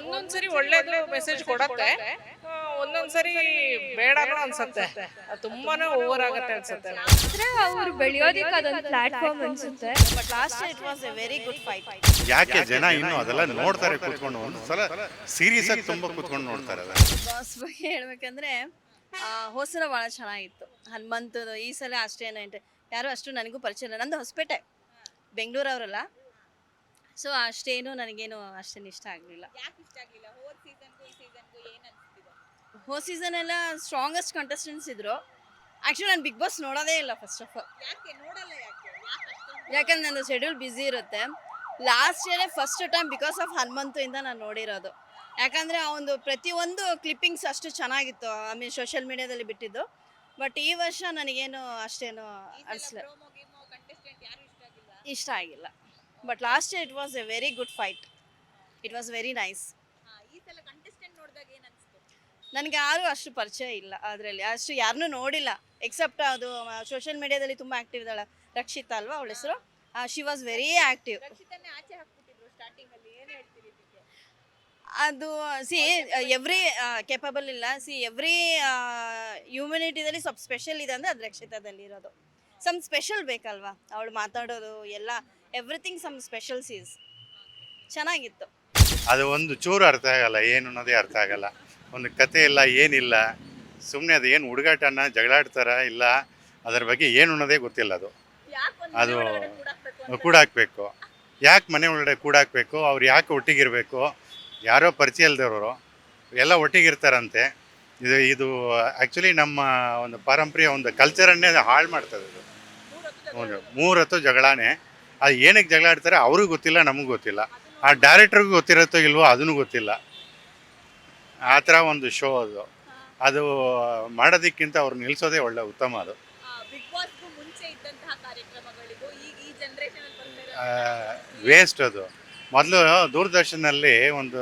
ಒಂದೊಂದ್ಸರಿ ಒಳ್ಳೇದು ಮೆಸೇಜ್ ಕೊಡತ್ತೆ. ಒಂದೊಂದ್ಸರಿ ಬೇಡ ಅನ್ಸತ್ತೆ. ಅದು ತುಂಬಾನೇ ಓವರ್ ಆಗತ್ತೆ ಅನ್ಸುತ್ತೆ. ಅಂದ್ರೆ ಅವ್ರು ಬೆಳೆಯೋದಿಕ್ಕೆ ಅದೊಂದು ಪ್ಲಾಟ್ಫಾರ್ಮ್ ಅನ್ಸುತ್ತೆ. But last it was a very good fight ಯಾಕೆ ಜನ ಇನ್ನು ಅದೆಲ್ಲ ನೋಡ್ತಾರೆ ಕೂತ್ಕೊಂಡು? ಒಂದು ಸಲ ಸೀರಿಯಸ್ ಆಗಿ ತುಂಬಾ ಕೂತ್ಕೊಂಡು ನೋಡ್ತಾರೆ ಅದನ್ನ. ಬಾಸ್ ಬಗ್ಗೆ ಹೇಳ್ಬೇಕಂದ್ರೆ ಹೋಸರ ಭಾಳ ಚೆನ್ನಾಗಿತ್ತು. ಹನುಮಂತದು ಈ ಸಲ ಅಷ್ಟೇನು ಇಂಟ ಯಾರು ಅಷ್ಟು ನನಗೂ ಪರಿಚಯ ಇಲ್ಲ. ನಂದು ಹೊಸಪೇಟೆ. ಬೆಂಗಳೂರವರಲ್ಲ. ಸೊ ಅಷ್ಟೇನು ನನಗೇನು ಅಷ್ಟೇನು ಇಷ್ಟ ಆಗಲಿಲ್ಲ. ಹೋ ಸೀಸನ್ ಎಲ್ಲ ಸ್ಟ್ರಾಂಗೆಸ್ಟ್ ಕಂಟೆಸ್ಟೆಂಟ್ಸ್ ಇದ್ರು. ಆ್ಯಕ್ಚುಲಿ ನಾನು ಬಿಗ್ ಬಾಸ್ ನೋಡೋದೇ ಇಲ್ಲ ಫಸ್ಟ್ ಆಫ್ ಆಲ್. ಯಾಕಂದ್ರೆ ನನ್ನದು ಶೆಡ್ಯೂಲ್ ಬ್ಯುಸಿ ಇರುತ್ತೆ. Last ಇಯರೇ first time because of Hanumanthu ಇಂದ ನಾನು ನೋಡಿರೋದು. ಯಾಕಂದರೆ ಅವನು ಪ್ರತಿಯೊಂದು ಕ್ಲಿಪ್ಪಿಂಗ್ಸ್ ಅಷ್ಟು ಚೆನ್ನಾಗಿತ್ತು. ಐ ಮೀನ್ ಸೋಷಿಯಲ್ ಮೀಡಿಯಾದಲ್ಲಿ ಬಿಟ್ಟಿದ್ದು. ಬಟ್ ಈ ವರ್ಷ ನನಗೇನು ಅಷ್ಟೇನು ಅನಿಸ್ಲ ಇಷ್ಟ ಆಗಿಲ್ಲ. But last it was a very good fight it was very nice ನನಗೆ ಯಾರು ಅಷ್ಟು ಪರಿಚಯ ಇಲ್ಲ ಅದರಲ್ಲಿ. ಅಷ್ಟು ಯಾರನ್ನೂ ನೋಡಿಲ್ಲ. ಎಕ್ಸೆಪ್ಟ್ ಅದು ಸೋಷಿಯಲ್ ಮೀಡಿಯಾದಲ್ಲಿ ತುಂಬ ಆಕ್ಟಿವ್ ಇದ್ದಾಳೆ. ರಕ್ಷಿತಾ ಅಲ್ವಾ ಅವಳ ಹೆಸರು? ಶಿ ವಾಸ್ ವೆರಿ ಆ್ಯಕ್ಟಿವ್ ಅದು ಸಿ ಎವ್ರಿ ಕೇಪಬಲ್ ಇಲ್ಲ. ಸಿ ಎವ್ರಿ ಹ್ಯೂಮಿನಿಟಿದಲ್ಲಿ ಸ್ವಲ್ಪ ಸ್ಪೆಷಲ್ ಇದೆ ಅಂದರೆ ಅದು ರಕ್ಷಿತಾದಲ್ಲಿ ಇರೋದು. ಸಮ್ ಸ್ಪೆಷಲ್ ಬೇಕಲ್ವಾ? ಅವಳು ಮಾತಾಡೋದು ಎಲ್ಲ ಎವ್ರಿಥಿಂಗ್ ಸಮ್ ಸ್ಪೆಷಲ್ ಸೀಸ್ ಚೆನ್ನಾಗಿತ್ತು. ಅದು ಒಂದು ಚೂರು ಅರ್ಥ ಆಗಲ್ಲ ಏನು ಅನ್ನೋದೇ ಅರ್ಥ ಆಗಲ್ಲ. ಒಂದು ಕತೆ ಇಲ್ಲ ಏನಿಲ್ಲ ಸುಮ್ಮನೆ ಅದು ಏನು ಹುಡುಗಾಟನ ಜಗಳಾಡ್ತಾರ ಇಲ್ಲ ಅದರ ಬಗ್ಗೆ ಏನು ಅನ್ನೋದೇ ಗೊತ್ತಿಲ್ಲ ಅದು. ಅದು ಕೂಡಾಕ್ಬೇಕು ಯಾಕೆ ಮನೆ ಒಳಗಡೆ ಕೂಡಾಕ್ಬೇಕು? ಅವ್ರು ಯಾಕೆ ಒಟ್ಟಿಗಿರಬೇಕು? ಯಾರೋ ಪರಿಚಯ ಇಲ್ದವರು ಎಲ್ಲ ಒಟ್ಟಿಗಿರ್ತಾರಂತೆ. ಇದು ಇದು ಆ್ಯಕ್ಚುಲಿ ನಮ್ಮ ಒಂದು ಪಾರಂಪರ್ಯ ಒಂದು ಕಲ್ಚರನ್ನೇ ಹಾಳು ಮಾಡ್ತದೆ ಇದು ಮೂರ ಮೂರತ್ತು ಜಗಳಾನೇ. ಅದು ಏನಕ್ಕೆ ಜಗಳ ಆಡ್ತಾರೆ ಅವ್ರಿಗೂ ಗೊತ್ತಿಲ್ಲ ನಮಗೂ ಗೊತ್ತಿಲ್ಲ. ಆ ಡೈರೆಕ್ಟ್ರಿಗೂ ಗೊತ್ತಿರುತ್ತೋ ಇಲ್ವೋ ಅದನ್ನು ಗೊತ್ತಿಲ್ಲ. ಆ ಥರ ಒಂದು ಶೋ ಅದು. ಅದು ಮಾಡೋದಕ್ಕಿಂತ ಅವ್ರು ನಿಲ್ಲಿಸೋದೇ ಒಳ್ಳೆ ಉತ್ತಮ ಅದು. ವೇಸ್ಟ್ ಅದು. ಮೊದಲು ದೂರದರ್ಶನಲ್ಲಿ ಒಂದು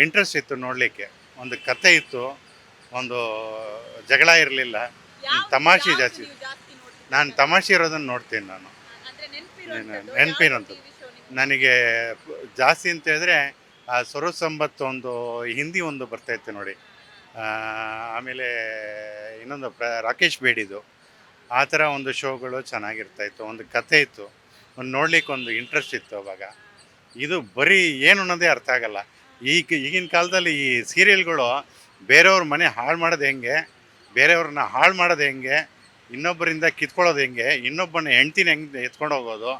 ಇಂಟ್ರೆಸ್ಟ್ ಇತ್ತು ನೋಡಲಿಕ್ಕೆ. ಒಂದು ಕತೆ ಇತ್ತು ಒಂದು ಜಗಳ ಇರಲಿಲ್ಲ. ತಮಾಷೆ ಜಾಸ್ತಿ ನಾನು ತಮಾಷೆ ಇರೋದನ್ನು ನೋಡ್ತೀನಿ ನಾನು. ನೆನಪಿರೋಂಥದ್ದು ನನಗೆ ಜಾಸ್ತಿ ಅಂತ ಹೇಳಿದ್ರೆ ಆ ಸೊರ ಸಂಬತ್ ಒಂದು ಹಿಂದಿ ಒಂದು ಬರ್ತಾಯಿತ್ತು ನೋಡಿ. ಆಮೇಲೆ ಇನ್ನೊಂದು ಪ್ರ ರಾಕೇಶ್ ಬೇಡಿದು. ಆ ಥರ ಒಂದು ಶೋಗಳು ಚೆನ್ನಾಗಿರ್ತಾಯಿತ್ತು ಒಂದು ಕತೆ ಇತ್ತು. ಒಂದು ನೋಡ್ಲಿಕ್ಕೆ ಒಂದು ಇಂಟ್ರೆಸ್ಟ್ ಇತ್ತು ಅವಾಗ. ಇದು ಬರೀ ಏನು ಅನ್ನೋದೇ ಅರ್ಥ ಆಗಲ್ಲ. ಈಗ ಈಗಿನ ಕಾಲದಲ್ಲಿ ಈ ಸೀರಿಯಲ್ಗಳು ಬೇರೆಯವ್ರ ಮನೆ ಹಾಳು ಮಾಡೋದು ಹೆಂಗೆ? ಬೇರೆಯವ್ರನ್ನ ಹಾಳು ಮಾಡೋದು ಹೆಂಗೆ? ಇನ್ನೊಬ್ಬರಿಂದ ಕಿತ್ಕೊಳ್ಳೋದು ಹೆಂಗೆ, ಇನ್ನೊಬ್ಬನ ಹೆಂಡ್ತಿನ ಹೆಂಗೆ ಎತ್ಕೊಂಡು ಹೋಗೋದು,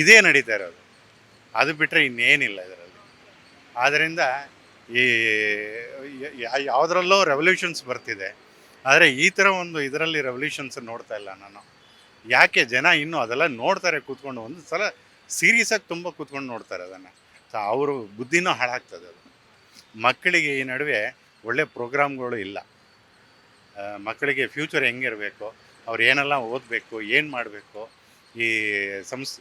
ಇದೇ ನಡೀತಾ ಇರೋದು. ಅದು ಬಿಟ್ಟರೆ ಇನ್ನೇನಿಲ್ಲ ಇದರಲ್ಲಿ. ಆದ್ದರಿಂದ ಈ ಯಾವುದ್ರಲ್ಲೂ ರೆವಲ್ಯೂಷನ್ಸ್ ಬರ್ತಿದೆ. ಆದರೆ ಈ ಥರ ಒಂದು ಇದರಲ್ಲಿ ರೆವಲ್ಯೂಷನ್ಸ್ ನೋಡ್ತಾ ಇಲ್ಲ ನಾನು. ಯಾಕೆ ಜನ ಇನ್ನೂ ಅದೆಲ್ಲ ನೋಡ್ತಾರೆ ಕೂತ್ಕೊಂಡು, ಒಂದು ಸಲ ಸೀರಿಯಸ್ಸಾಗಿ ತುಂಬ ಕೂತ್ಕೊಂಡು ನೋಡ್ತಾರೆ ಅದನ್ನು. ಅವರು ಬುದ್ಧಿನೂ ಹಾಳಾಗ್ತದೆ ಅದು. ಮಕ್ಕಳಿಗೆ ಈ ನಡುವೆ ಒಳ್ಳೆ ಪ್ರೋಗ್ರಾಮ್ಗಳು ಇಲ್ಲ. ಮಕ್ಕಳಿಗೆ ಫ್ಯೂಚರ್ ಹೆಂಗಿರಬೇಕು? ಅವ್ರು ಏನೆಲ್ಲ ಓದಬೇಕು ಏನು ಮಾಡಬೇಕು ಈ ಸಂಸ್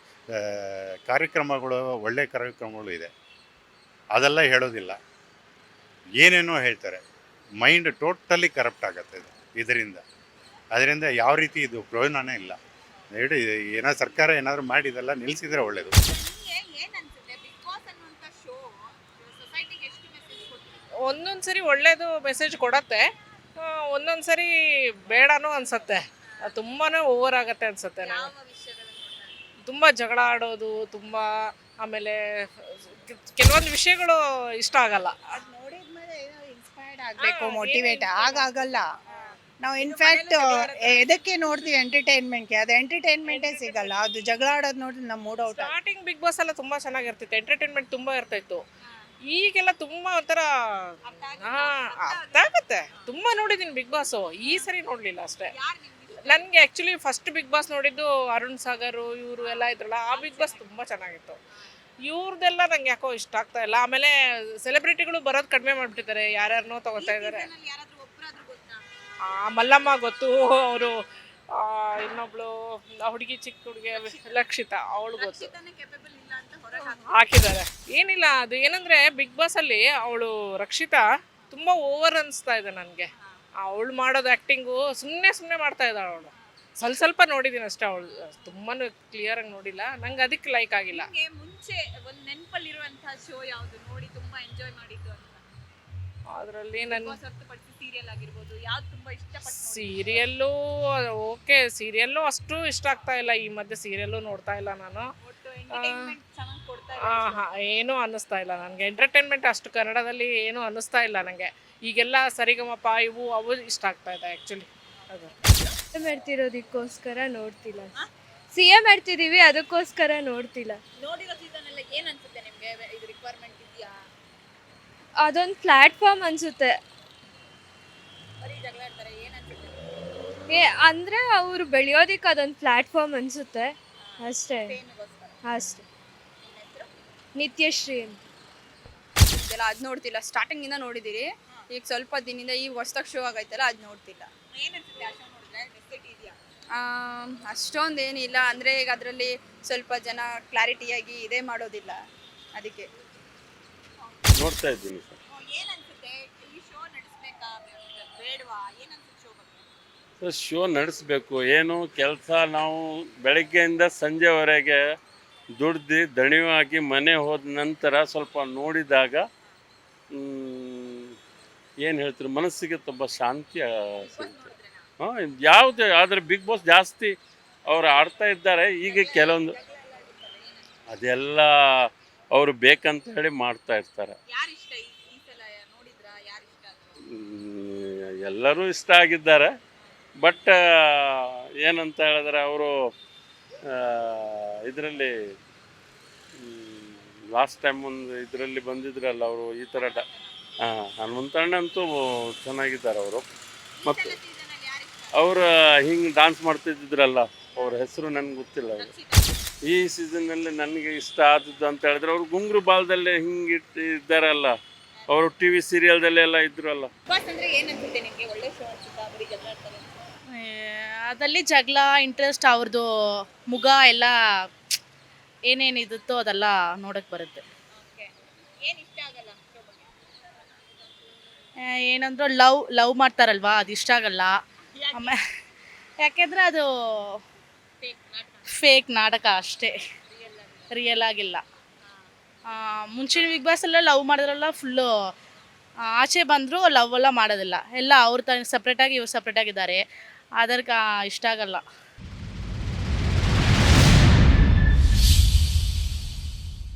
ಕಾರ್ಯಕ್ರಮಗಳು ಒಳ್ಳೆಯ ಕಾರ್ಯಕ್ರಮಗಳು ಇದೆ. ಅದೆಲ್ಲ ಹೇಳೋದಿಲ್ಲ. ಏನೇನೋ ಹೇಳ್ತಾರೆ. ಮೈಂಡ್ ಟೋಟಲಿ ಕರಪ್ಟ್ ಆಗುತ್ತೆ ಇದು ಇದರಿಂದ. ಅದರಿಂದ ಯಾವ ರೀತಿ ಇದು ಪ್ರಯೋಜನವೇ ಇಲ್ಲ. ಹೇಳಿ ಏನೋ ಸರ್ಕಾರ ಏನಾದರೂ ಮಾಡಿ ಇದೆಲ್ಲ ಒಳ್ಳೆಯದು ಒಂದೊಂದು ಸರಿ ಒಳ್ಳೆಯದು ಮೆಸೇಜ್ ಕೊಡತ್ತೆ. ಒಂದೊಂದು ಸರಿ ಬೇಡನೂ ಅನ್ಸತ್ತೆ. ಅದು ತುಂಬಾನೇ ಓವರ್ ಆಗತ್ತೆ ಅನ್ಸುತ್ತೆ ನನಗೆ ತುಂಬ ಜಗಳ ಆಡೋದು ತುಂಬ ಆಮೇಲೆ ಕೆಲವೊಂದು ವಿಷಯಗಳು ಇಷ್ಟ ಆಗಲ್ಲ. ಆಗಬೇಕು ಮೋಟಿವೇಟ್ ಆಗಾಗಲ್ಲ ನಾವು ಇನ್ಫ್ಯಾಕ್ಟ್ ಎದಕ್ಕೆ ನೋಡ್ತೀವಿ ಎಂಟರ್ಟೈನ್ಮೆಂಟ್ಗೆ ಅದು ಎಂಟರ್ಟೈನ್ಮೆಂಟೇ ಸಿಗಲ್ಲ. ಅದು ಜಗಳ ಆಡೋದು ನೋಡಿದ್ರೆ ನಮ್ಮ mood out starting Bigg Boss ಎಲ್ಲ ತುಂಬ ಚೆನ್ನಾಗಿರ್ತಿತ್ತು. ಎಂಟರ್ಟೈನ್ಮೆಂಟ್ ತುಂಬ ಇರ್ತಾಯಿತ್ತು ಈಗೆಲ್ಲ ತುಂಬ ಒಂಥರ ಹಾ ಅರ್ಥ ಆಗುತ್ತೆ. ತುಂಬ ನೋಡಿದ್ದೀನಿ ಬಿಗ್ ಬಾಸು ಈ ಸರಿ ನೋಡಲಿಲ್ಲ ಅಷ್ಟೇ. ನನಗೆ ಆ್ಯಕ್ಚುಲಿ ಫಸ್ಟ್ ಬಿಗ್ ಬಾಸ್ ನೋಡಿದ್ದು ಅರುಣ್ ಸಾಗರು ಇವರು ಎಲ್ಲ ಇದ್ರಲ್ಲ ಆ ಬಿಗ್ ಬಾಸ್ ತುಂಬ ಚೆನ್ನಾಗಿತ್ತು. ಇವ್ರದ್ದೆಲ್ಲ ನಂಗೆ ಯಾಕೋ ಇಷ್ಟ ಆಗ್ತಾ ಇಲ್ಲ. ಆಮೇಲೆ ಸೆಲೆಬ್ರಿಟಿಗಳು ಬರೋದು ಕಡಿಮೆ ಮಾಡಿಬಿಟ್ಟಿದ್ದಾರೆ. ಯಾರ್ಯಾರನೋ ತಗೋತಾ ಇದ್ದಾರೆ. ಮಲ್ಲಮ್ಮ ಗೊತ್ತು ಅವರು ಇನ್ನೊಬ್ಳು ಹುಡುಗಿ ಚಿಕ್ಕ ಹುಡುಗಿ ಲಕ್ಷಿತ ಅವಳು ಗೊತ್ತು. ಹಾಕಿದ್ದಾರೆ. ಏನಿಲ್ಲ ಅದು ಏನಂದ್ರೆ ಬಿಗ್ ಬಾಸ್ ಅಲ್ಲಿ ಅವಳು ರಕ್ಷಿತಾ ತುಂಬಾ ಓವರ್ ಅನಿಸ್ತಾ ಇದೆ ನನಗೆ. ಅವಳು ಮಾಡೋದು ಆ್ಯಕ್ಟಿಂಗು ಸುಮ್ಮನೆ ಸುಮ್ಮನೆ ಮಾಡ್ತಾ ಇದ್ದಾಳೆ ಅವಳು. ಸ್ವಲ್ಪ ಸ್ವಲ್ಪ ನೋಡಿದ್ದೀನಿ ಅಷ್ಟೇ ಅವಳು. ತುಂಬಾ ಕ್ಲಿಯರಾಗಿ ನೋಡಿಲ್ಲ. ನಂಗೆ ಅದಕ್ಕೆ ಲೈಕ್ ಆಗಿಲ್ಲ. ನಿಮ್ಗೆ ಮುಂಚೆ ಒಂದು ನೆನಪಲ್ಲಿರುವಂತಹ ಶೋ ಯಾವುದು? ನೋಡಿ ತುಂಬಾ ಎಂಜಾಯ್ ಮಾಡಿದ್ದು ಅಂತ. ಅದರಲ್ಲಿ ನನ್ನ ಹೊರತುಪಡಿಸಿ ಸೀರಿಯಲ್ ಆಗಿರ್ಬೋದು ಯಾವ್ದು ತುಂಬಾ ಇಷ್ಟಪಟ್ಟು? ಸೀರಿಯಲ್ಲು ಓಕೆ ಸೀರಿಯಲ್ಲು ಅಷ್ಟು ಇಷ್ಟ ಆಗ್ತಾ ಇಲ್ಲ. ಈ ಮಧ್ಯೆ ಸೀರಿಯಲ್ಲು ನೋಡ್ತಾ ಇಲ್ಲ ನಾನು. ಏನೂ ಅನ್ನಿಸ್ತಾ ಇಲ್ಲ ನನಗೆ. ಎಂಟರ್ಟೈನ್ಮೆಂಟ್ ಅಷ್ಟು ಕನ್ನಡದಲ್ಲಿ ಏನೂ ಅನ್ನಿಸ್ತಾ ಇಲ್ಲ ನನಗೆ. ಈಗೆಲ್ಲ ಸರಿಗಮಪ್ಪ ಇವು ಅವು ಇಷ್ಟ ಆಗ್ತಾ ಇದೆ ಆ್ಯಕ್ಚುಲಿ ಅದು. ನೋಡ್ತಿಲ್ಲ. ಸಿ ಎ ಮಾಡ್ತಿದ್ದೀವಿ ಅದಕ್ಕೋಸ್ಕರ ನೋಡ್ತಿಲ್ಲ. ನೋಡಿರೋ ಸೀಸನ್ ಎಲ್ಲ ಏನ್ ಅನ್ಸುತ್ತೆ ನಿಮ್ಗೆ? ಇದು ರಿಕ್ವೈರ್ಮೆಂಟ್ ಇದೆಯಾ? ಅದೊಂದು ಪ್ಲಾಟ್ಫಾರ್ಮ್ ಅನ್ಸುತ್ತೆ. ಬರೀ ಜಗಳ ಆಡ್ತಾರೆ ಏನ್ ಅನ್ಸುತ್ತೆ? ಏ ಅಂದರೆ ಅವರು ಬೆಳೆಯೋದಕ್ಕೆ ಅದೊಂದು ಪ್ಲಾಟ್ಫಾರ್ಮ್ ಅನ್ಸುತ್ತೆ. ಅಷ್ಟೇ. ಅಷ್ಟೇ. ನಿತ್ಯಶ್ರೀ ಅಂತ. ಇದೆಲ್ಲ ಅದು ನೋಡ್ತಿಲ್ಲ. ಸ್ಟಾರ್ಟಿಂಗ್ ಇಂದ ನೋಡಿದಿರಿ ಈಗ ಸ್ವಲ್ಪ ದಿನದಿಂದ ಈ ಹೊಸ್ದಾಗ ಶೋ ಆಗೈತಲ್ಲ ಅದು ನೋಡ್ತಿಲ್ಲ. ಅಷ್ಟೊಂದೇನಿಲ್ಲ. ಅಂದರೆ ಈಗ ಅದರಲ್ಲಿ ಸ್ವಲ್ಪ ಜನ ಕ್ಲಾರಿಟಿಯಾಗಿ ಇದೇ ಮಾಡೋದಿಲ್ಲ ಅದಕ್ಕೆ. ನೋಡ್ತಾ ಇದ್ದೀನಿ ಸರ್. ಏನ್ ಅನ್ಸುತ್ತೆ? ಈ ಶೋ ನಡೆಸ್ಬೇಕಾ? ಬೇಡವಾ? ಏನ್ ಅನ್ಸುತ್ತೆ ಶೋ ಬಗ್ಗೆ? ಸರ್ ಶೋ ನಡೆಸಬೇಕು. ಏನು ಕೆಲಸ ನಾವು ಬೆಳಗ್ಗೆಯಿಂದ ಸಂಜೆವರೆಗೆ ದುಡ್ದು ದಣಿವಾಗಿ ಮನೆ ಹೋದ ನಂತರ ಸ್ವಲ್ಪ ನೋಡಿದಾಗ ಏನು ಹೇಳ್ತೀರಿ ಮನಸ್ಸಿಗೆ ತುಂಬ ಶಾಂತಿ ಸಿಗುತ್ತೆ. ಹಾಂ ಯಾವುದೇ ಆದರೆ ಬಿಗ್ ಬಾಸ್ ಜಾಸ್ತಿ ಅವರು ಆಡ್ತಾ ಇದ್ದಾರೆ ಈಗ ಕೆಲವೊಂದು ಅದೆಲ್ಲ ಅವರು ಬೇಕಂತ ಹೇಳಿ ಮಾಡ್ತಾ ಇರ್ತಾರೆ. ಎಲ್ಲರೂ ಇಷ್ಟ ಆಗಿದ್ದಾರೆ ಬಟ್ ಏನಂತ ಹೇಳಿದ್ರೆ ಅವರು ಇದರಲ್ಲಿ ಲಾಸ್ಟ್ ಟೈಮ್ ಒಂದು ಇದರಲ್ಲಿ ಬಂದಿದ್ರಲ್ಲ ಅವರು ಈ ಥರ ಡ ಹನುಮಂತಣ್ಣ ಅಂತೂ ಚೆನ್ನಾಗಿದ್ದಾರೆ ಅವರು. ಮತ್ತು ಅವರು ಹಿಂಗೆ ಡಾನ್ಸ್ ಮಾಡ್ತಿದ್ದಿದ್ರಲ್ಲ, ಅವ್ರ ಹೆಸರು ನನಗೆ ಗೊತ್ತಿಲ್ಲ ಅವರು. ಈ ಸೀಸನ್ನಲ್ಲಿ ನನಗೆ ಇಷ್ಟ ಆದದ್ದು ಅಂತ ಹೇಳಿದ್ರೆ ಅವರು ಗುಂಗ್ರು ಬಾಲ್ದಲ್ಲೇ ಹಿಂಗೆ ಇದ್ದಾರಲ್ಲ ಅವರು ಟಿ ವಿ ಸೀರಿಯಲ್ದಲ್ಲೆಲ್ಲ ಇದ್ರಲ್ಲ ಬಾಸ್ ಅಂದ್ರೆ ಏನ್ ಅನ್ಸುತ್ತೆ ನಿಮ್ಗೆ ಒಳ್ಳೆ ಶೋ ಅನ್ಸುತ್ತಾ ಬರೀ ಜಗಳ ಆಡ್ತಾರೆ ಅಂತ? ಅದಲ್ಲಿ ಜಗಳ ಇಂಟ್ರೆಸ್ಟ್ ಅವ್ರದ್ದು ಮುಗ ಎಲ್ಲ ಏನೇನಿರುತ್ತೋ ಅದೆಲ್ಲ ನೋಡಕ್ಕೆ ಬರುತ್ತೆ. ಏನ್ ಇಷ್ಟ ಆಗಲ್ಲ ಆ, ಏನಂದ್ರೆ ಲವ್ ಲವ್ ಮಾಡ್ತಾರಲ್ವಾ ಅದು ಇಷ್ಟ ಆಗಲ್ಲ. ಆಮೇಲೆ ಯಾಕೆಂದ್ರೆ ಅದು ಫೇಕ್ ನಾಟಕ. ಅಷ್ಟೇ. ರಿಯಲ್ ಆಗಿಲ್ಲ. ಆ, ಮುಂಚಿನ ಬಿಗ್ ಬಾಸ್ ಎಲ್ಲ ಲವ್ ಮಾಡಿದ್ರಲ್ಲ ಫುಲ್ಲು ಆಚೆ ಬಂದರೂ ಲವ್ ಎಲ್ಲ ಮಾಡೋದಿಲ್ಲ. ಎಲ್ಲ ಅವ್ರ ತ ಸಪ್ರೇಟಾಗಿ ಇವ್ರು ಸಪ್ರೇಟಾಗಿದ್ದಾರೆ ಅದಕ್ಕೆ ಇಷ್ಟ ಆಗಲ್ಲ.